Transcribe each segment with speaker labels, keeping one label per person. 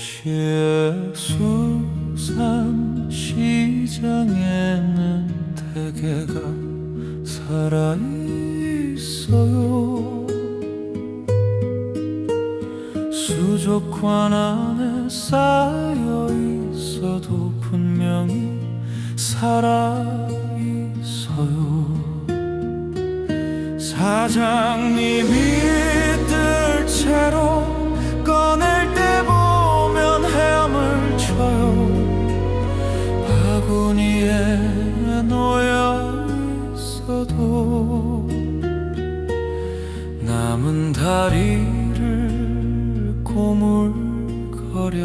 Speaker 1: 도시의 수산 시장에는 대게가 살아 있어요. 수족관 안에 쌓여 있어도 분명히 살아 있어요. 사장님이 뜰 채로 다리를 고물거려요.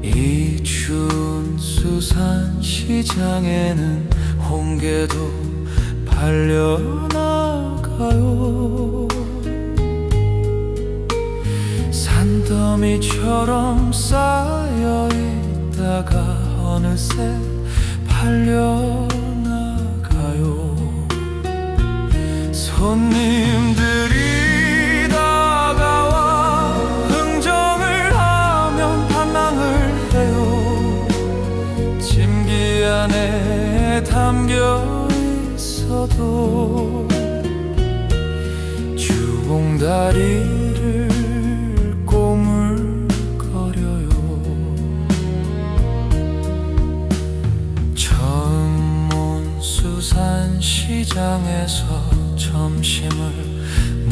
Speaker 1: 이 추운 수산시장에는 홍게도 팔려나가요. 산더미처럼 쌓여 있다가 어느새 팔려 손님들이 다가와 흥정을 하면 반항을 해요. 짐기 안에 담겨 있어도 주봉다리를 꼬물거려요. 처음 온 수산시장에서 점심을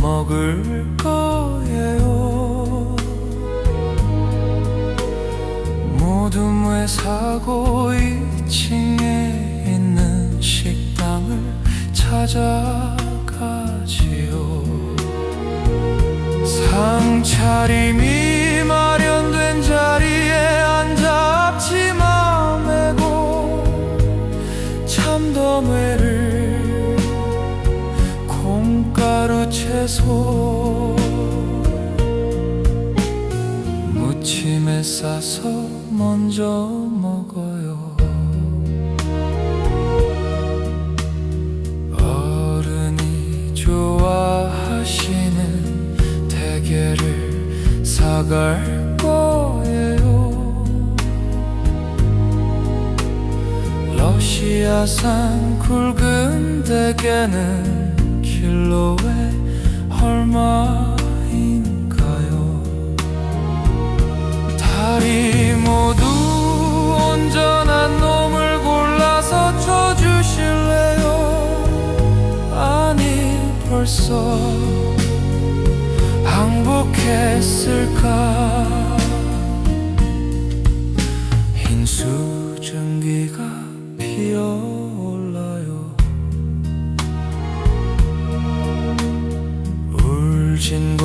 Speaker 1: 먹을 거예요. 모둠에 사고 2층에 있는 식당을 찾아가지요. 상차림이 채소 무침에 싸서 먼저 먹어요. 어른이 좋아하시는 대게를 사갈 거예요. 러시아산 굵은 대게는 킬로에 얼마인가요? 다리 모두 온전한 놈을 골라서 쳐주실래요? 아니 벌써 항복했을까? 흰 수증기가 피어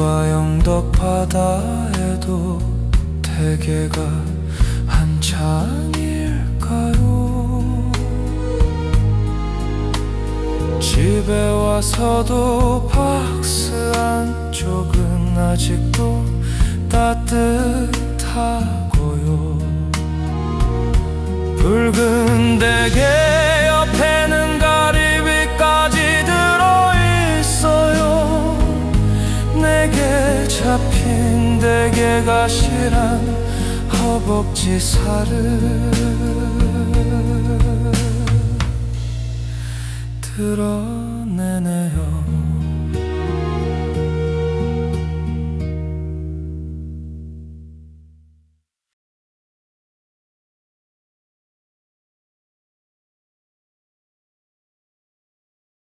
Speaker 1: 울진과 영덕 바다에도 대게가 한창일까요? 집에 와서도 박스 안쪽은 아직도 따뜻하고요. 붉은 대게 잡힌 대게가 실한 허벅지 살을. 드러내네요